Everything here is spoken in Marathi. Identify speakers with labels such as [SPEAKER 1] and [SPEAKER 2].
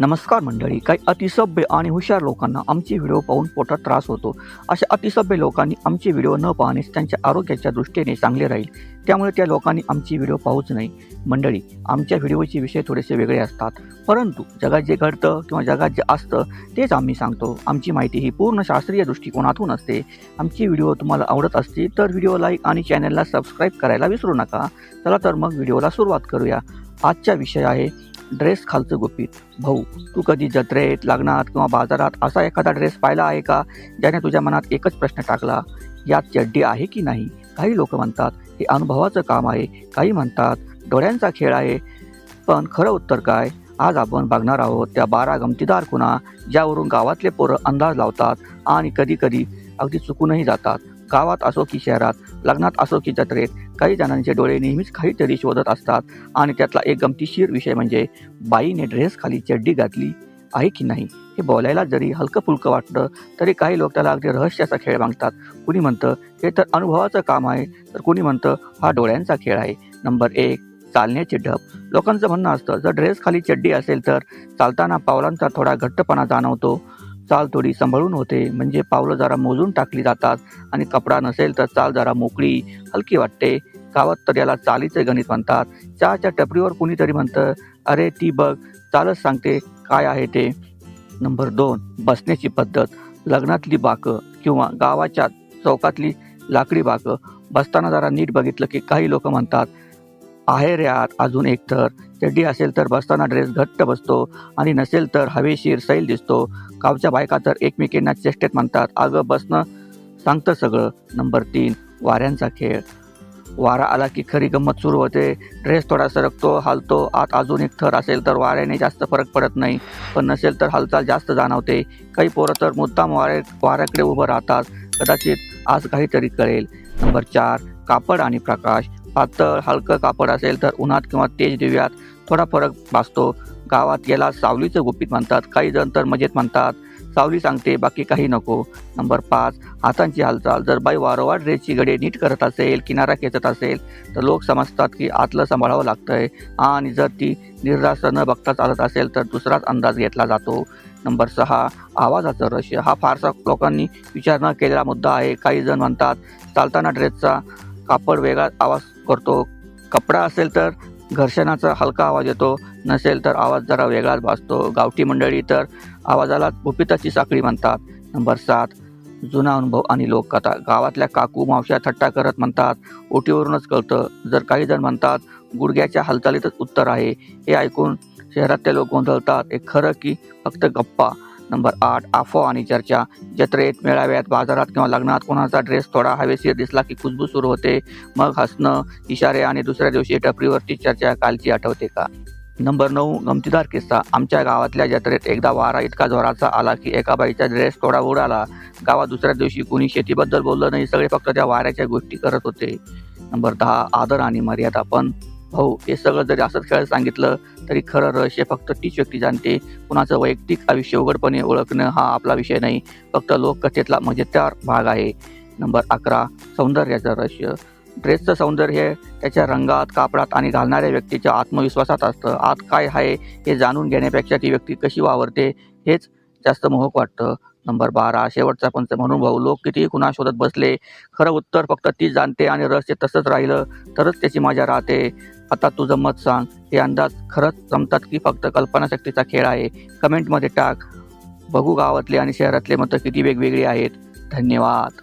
[SPEAKER 1] नमस्कार मंडळी. काही अतिसभ्य आणि हुशार लोकांना आमचे व्हिडिओ पाहून पोटात त्रास होतो. अशा अतिसभ्य लोकांनी आमचे व्हिडिओ न पाहणेच त्यांच्या आरोग्याच्या दृष्टीने चांगले राहील. त्यामुळे त्या लोकांनी आमची व्हिडिओ पाहूच नाही. मंडळी आमच्या व्हिडिओचे विषय थोडेसे वेगळे असतात. परंतु जगात जे घडतं किंवा जगात जे असतं तेच आम्ही सांगतो. आमची माहिती ही पूर्ण शास्त्रीय दृष्टिकोनातून असते. आमची व्हिडिओ तुम्हाला आवडत असतील तर व्हिडिओ लाईक आणि चॅनलला सबस्क्राईब करायला विसरू नका. चला तर मग व्हिडिओला सुरुवात करूया. आजचा विषय आहे ड्रेस खालचं गुपित. भाऊ तू कधी जत्रेत लग्नात किंवा बाजारात असा एखादा ड्रेस पाहिला आहे का ज्याने तुझ्या मनात एकच प्रश्न टाकला? यात चड्डी आहे की नाही? काही लोक म्हणतात हे अनुभवाचं काम आहे. काही म्हणतात डोळ्यांचा खेळ आहे. पण खरं उत्तर काय? आज आपण बघणार आहोत त्या बारा गमतीदार खुणा ज्यावरून गावातले पोरं अंदाज लावतात आणि कधी कधी अगदी चुकूनही जातात. गावात असो की शहरात लग्नात असो की जत्रेत काही जणांचे डोळे नेहमीच काहीतरी शोधत असतात आणि त्यातला एक गमतीशीर विषय म्हणजे बाईने ड्रेस खाली चड्डी घातली आहे की नाही? हे बोलायला जरी हलकं फुलकं वाटतं तरी काही लोक त्याला अगदी रहस्याचा खेळ मागतात. कुणी म्हणतं हे तर अनुभवाचं काम आहे. तर कुणी म्हणतं हा डोळ्यांचा खेळ आहे. नंबर एक चालण्याचे ढब. लोकांचं म्हणणं असतं जर ड्रेस खाली चड्डी असेल तर चालताना पावलांचा थोडा घट्टपणा जाणवतो. चाल थोडी सांभाळून होते. म्हणजे पावलं जरा मोजून टाकली जातात आणि कपडा नसेल तर चाल जरा मोकळी हलकी वाटते. गावात तर याला चालीचे गणित म्हणतात. चहाच्या टपरीवर कुणीतरी म्हणतं अरे ती बघ चालच सांगते काय आहे ते. नंबर दोन बसण्याची पद्धत. लग्नातली बाकं किंवा गावाच्या चौकातली लाकडी बाकं. बसताना जरा नीट बघितलं की काही लोक म्हणतात आहे रे आत अजून एक थर चड्डी असेल तर बसताना ड्रेस घट्ट बसतो आणि नसेल तर हवेशीर सैल दिसतो. गावच्या बायका तर एकमेकींना चेष्टेत म्हणतात अगं बसणं सांगतं सगळं. नंबर तीन वाऱ्यांचा खेळ. वारा आला की खरी गंमत सुरू होते. ड्रेस थोडा सरकतो हालतो. आत अजून एक थर असेल तर वाऱ्याने जास्त फरक पडत नाही. पण नसेल तर हालचाल जास्त जाणवते. काही पोरं तर मुद्दाम वारे वाऱ्याकडे उभं राहतात. कदाचित आज काहीतरी कळेल. नंबर चार कापड आणि प्रकाश. पातळ हलकं कापड असेल तर उन्हात किंवा तेज दिव्यात थोडा फरक भासतो. गावात याला सावलीचं गुपित म्हणतात. काही जण तर मजेत म्हणतात सावली सांगते बाकी काही नको. नंबर पाच हातांची हालचाल. जर बाई वारंवार ड्रेसची गडे नीट करत असेल किनारा खेचत असेल तर लोक समजतात की आतलं सांभाळावं लागतंय. आणि जर ती निर्धास्त न बघता चालत असेल तर दुसराच अंदाज घेतला जातो. नंबर सहा आवाजाचं रहस्य. हा फारसा लोकांनी विचार न केलेला मुद्दा आहे. काही जण म्हणतात चालताना ड्रेसचा कापड वेगळा आवाज करतो. कपडा असेल तर घर्षणाचा हलका आवाज येतो. नसेल तर आवाज जरा वेगळाच भासतो. गावठी मंडळी तर आवाजाला भूपिताची साखळी म्हणतात. नंबर सात जुना अनुभव आणि लोककथा. गावातल्या काकू मावश्या थट्टा करत म्हणतात ओटीवरूनच कळतं. जर काही जण म्हणतात गुडघ्याच्या हालचालीतच उत्तर आहे. हे ऐकून शहरातले लोक गोंधळतात. हे खरं की फक्त गप्पा? नंबर आठ अफवा आणि चर्चा. जत्रेत मेळाव्यात बाजारात किंवा लग्नात कोणाचा ड्रेस थोडा हवेशीर दिसला की खुशबू सुरू होते. मग हसणं इशारे आणि दुसऱ्या दिवशी टपरीवरची चर्चा कालची आठवते का? नंबर नऊ गमतीदार किस्सा. आमच्या गावातल्या जत्रेत एकदा वारा इतका जोराचा आला की एका बाईचा ड्रेस थोडा उडाला. गावात दुसऱ्या दिवशी कुणी शेतीबद्दल बोललं नाही सगळे फक्त त्या वाऱ्याच्या गोष्टी करत होते. नंबर दहा आदर आणि मर्यादा. पण भाऊ हे सगळं जरी असंच खेळायला सांगितलं तरी खरं रहस्य फक्त तीच व्यक्ती जाणते. कुणाचं वैयक्तिक आयुष्य उघडपणे ओळखणं हा आपला विषय नाही. फक्त लोककथेतला म्हणजे मजेदार भाग आहे. नंबर अकरा सौंदर्याचं रहस्य. ड्रेसचं सौंदर्य हे त्याच्या रंगात कापडात आणि घालणाऱ्या व्यक्तीच्या आत्मविश्वासात असतं. आत काय आहे हे जाणून घेण्यापेक्षा ती व्यक्ती कशी वावरते हेच जास्त मोहक वाटतं. नंबर बारा शेवटचा पंच म्हणून भाऊ लोक कितीही कुणा शोधत बसले खरं उत्तर फक्त ती जाणते आणि रहस्य तसंच राहिलं तरच त्याची मजा राहते. आता तुझं मत सांग. हे अंदाज खरंच जमतात की फक्त कल्पनाशक्तीचा खेळ आहे? कमेंटमध्ये टाक. बघू गावातले आणि शहरातले मतं किती वेगवेगळी आहेत. धन्यवाद.